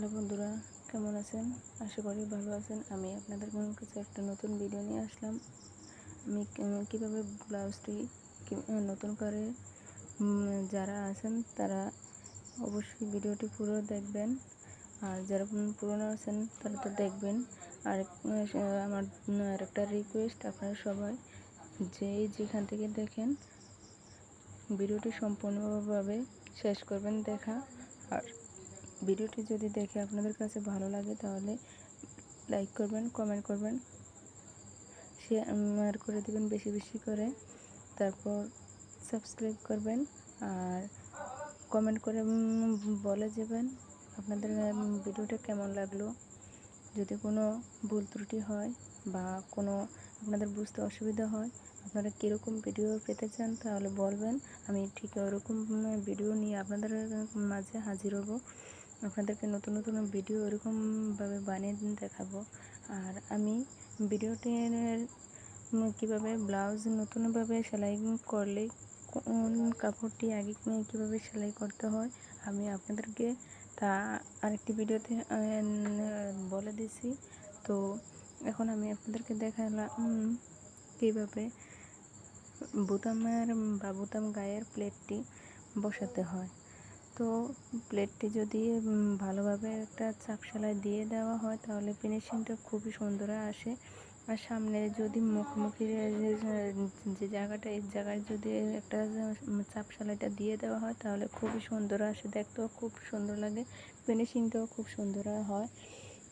Hello বন্ধুরা, কেমন আছেন? আশা করি ভালো আছেন। আমি আপনাদের কাছে একটা নতুন ভিডিও নিয়ে আসলাম। আমি কীভাবে ব্লাউজটি নতুন করে যারা আছেন তারা অবশ্যই ভিডিওটি পুরো দেখবেন। আর যারা পুরনো- আছেন তারা তো দেখবেন। আর আমার আরেকটা রিকোয়েস্ট আপনারা সবাই যেই যেখান থেকে দেখেন ভিডিওটি সম্পূর্ণভাবে শেষ করবেন দেখা। আর ভিডিওটি যদি দেখে আপনাদের কাছে ভালো লাগে তাহলে লাইক করবেন কমেন্ট করবেন শেয়ার করে দেবেন বেশি বেশি করে। তারপর সাবস্ক্রাইব করবেন আর কমেন্ট করে বলে যাবেন আপনাদের ভিডিওটা কেমন লাগল। যদি কোনো ভুল ত্রুটি হয় বা কোনো আপনাদের বুঝতে অসুবিধা হয়, আপনারা কীরকম ভিডিও পেতে চান তাহলে বলবেন। আমি ঠিক ওরকম ভিডিও নিয়ে আপনাদের মাঝে হাজির হব। আপনাদেরকে নতুন নতুন ভিডিও এরকমভাবে বানিয়ে দেখাবো। আর আমি ভিডিওটি কীভাবে ব্লাউজ নতুনভাবে সেলাই করলে কোন কাপড়টি আগে কীভাবে সেলাই করতে হয়, আমি আপনাদেরকে তা আরেকটি ভিডিওতে বলে দিছি। তো এখন আমি আপনাদেরকে দেখালাম কীভাবে বোতামের বা বোতাম গায়ের প্লেটটি বসাতে হয়। তো প্লেটটি যদি ভালোভাবে একটা চাপ সেলাই দিয়ে দেওয়া হয় তাহলে ফিনিশিংটা খুবই সুন্দর আসে। আর সামনে যদি মুখোমুখি যে জায়গাটা এই জায়গায় যদি একটা উম, চাপ সেলাইটা দিয়ে দেওয়া হয় তাহলে খুবই সুন্দর আসে। দেখতেও খুব সুন্দর লাগে ফিনিশিংটাও খুব সুন্দর হয়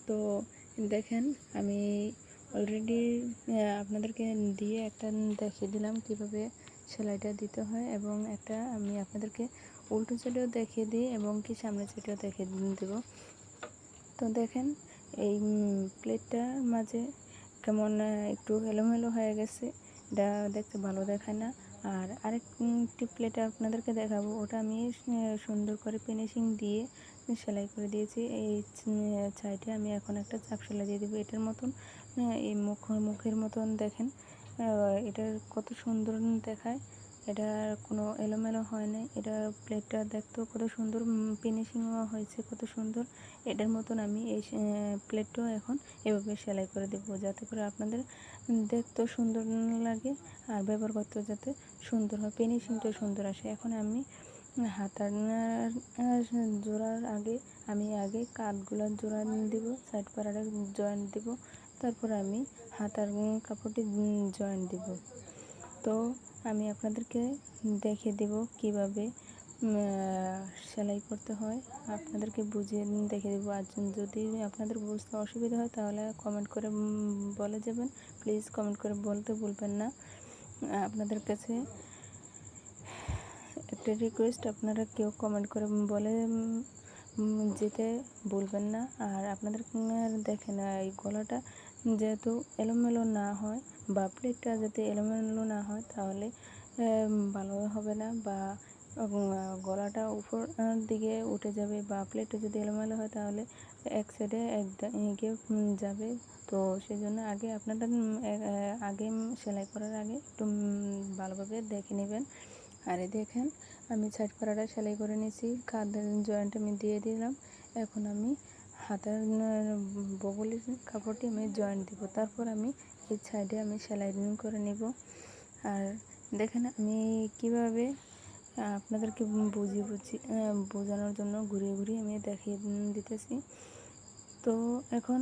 তো দেখেন আমি অলরেডি আপনাদেরকে দিয়ে একটা দেখিয়ে দিলাম কীভাবে সেলাইটা দিতে হয় এবং একটা আমি আপনাদেরকে উল্টো সাইডেও দেখিয়ে দিই এবং কি সামনের সাইডেও দেখিয়ে দেব। তো দেখেন, এই প্লেটটার মাঝে কেমন একটু এলোমেলো হয়ে গেছে। এটা দেখতে ভালো দেখায় না। আর আরেকটি প্লেট আপনাদেরকে দেখাবো। ওটা আমি সুন্দর করে ফিনিশিং দিয়ে সেলাই করে দিয়েছি। এই সাইডে আমি এখন একটা চাপ সেলাই দিয়ে দেবো। এটার মতন এই মুখ, মুখের মতন দেখেন। এটার কত সুন্দর দেখায়। এটা কোনো এলোমেলো হয় না এটা প্লেটটা দেখতেও কত সুন্দর ফিনিশিংও হয়েছে কত সুন্দর। এটার মতন আমি এই প্লেটটাও এখন এভাবে সেলাই করে দেবো যাতে করে আপনাদের দেখতেও সুন্দর লাগে আর ব্যবহার করতেও যাতে সুন্দর হয়। ফিনিশিংটাও সুন্দর আসে। এখন আমি হাতার জোড়ার আগে, আমি আগে কাঠগুলোর জোড়া দিব সাইড পাড়ার জয়েন্ট দিব। তারপর আমি হাতার কাপড়টি জয়েন্ট দিব। তো আমি আপনাদেরকে দেখে দেব কীভাবে সেলাই করতে হয়। আপনাদেরকে বুঝিয়ে দেখিয়ে দেবো। আর যদি আপনাদের বুঝতে অসুবিধা হয়, তাহলে কমেন্ট করে বলে যাবেন। প্লিজ কমেন্ট করে বলতে ভুলবেন না। আপনাদের কাছে একটা রিকোয়েস্ট আপনারা কেউ কমেন্ট করে বলে যেতে ভুলবেন না। আর আপনাদের দেখেন এই গলাটা যেহেতু এলোমেলো না হয় বা প্লেটটা যাতে এলোমেলো না হয়, তাহলে ভালো হবে না বা গলাটা উপর দিকে উঠে যাবে বা প্লেটটা যদি এলোমেলো হয়, তাহলে এক সাইডে দিকে যাবে। তো সেই জন্য আগে আপনারা আগে সেলাই করার আগে একটু ভালোভাবে দেখে নেবেন। আর দেখেন আমি সাইড পাড়াটা সেলাই করে নিয়েছি। কাঁধের জয়েন্ট আমি দিয়ে দিলাম। এখন আমি হাতের বগলের কাপড়টি আমি জয়েন্ট দিব। তারপর আমি এই সাইডে আমি সেলাই করে নিব। আর দেখেন আমি কীভাবে আপনাদেরকে বুঝিয়ে বুঝি বোঝানোর জন্য ঘুরিয়ে ঘুরিয়ে আমি দেখিয়ে দিতেছি। তো এখন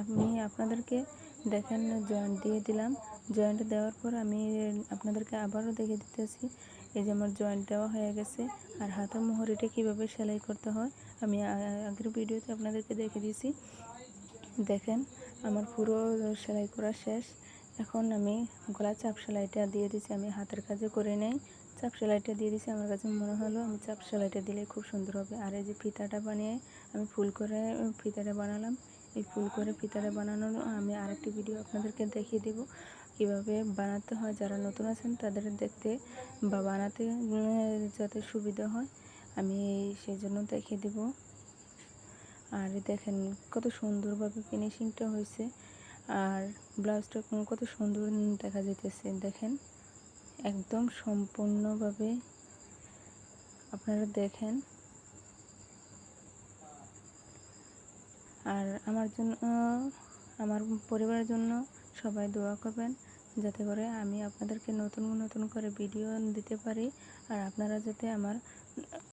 আমি আপনাদেরকে দেখেন জয়েন্ট দিয়ে দিলাম। জয়েন্ট দেওয়ার পর আমি আপনাদেরকে আবারও দেখে দিতেছি। এই যে আমার জয়েন্ট দেওয়া হয়ে গেছে। আর হাতের মোহরিটা কীভাবে সেলাই করতে হয়, আমি আগের ভিডিওতে আপনাদেরকে দেখে দিয়েছি। দেখেন, আমার পুরো সেলাই করা শেষ। এখন আমি গলা চাপ সেলাইটা দিয়ে দিয়েছি, আমি হাতের কাজে করে নেই। চাপ সেলাইটা দিয়ে দিয়েছি, আমার কাছে মনে হলো আমি চাপ সেলাইটা দিলে খুব সুন্দর হবে। আর এই যে ফিতাটা বানিয়ে আমি ফুল করে ফিতাটা বানালাম, এই ফুল করে ফিতাটা বানানোর আমি আরেকটি ভিডিও আপনাদেরকে দেখিয়ে দেব। কীভাবে বানাতে হয়, যারা নতুন আছেন তাদের দেখতে বা বানাতে যাতে সুবিধা হয়, আমি সেই জন্য দেখিয়ে দেব। আর দেখেন কত সুন্দরভাবে ফিনিশিংটা হয়েছে, আর ব্লাউজটা কত সুন্দর দেখা যেতেছে দেখেন। একদম সম্পূর্ণভাবে আপনারা দেখেন। আর আমার জন্য আমার পরিবারের জন্য সবাই দোয়া করবেন, যাতে করে আমি আপনাদেরকে নতুন নতুন করে ভিডিও দিতে পারি। আর আপনারা যাতে আমার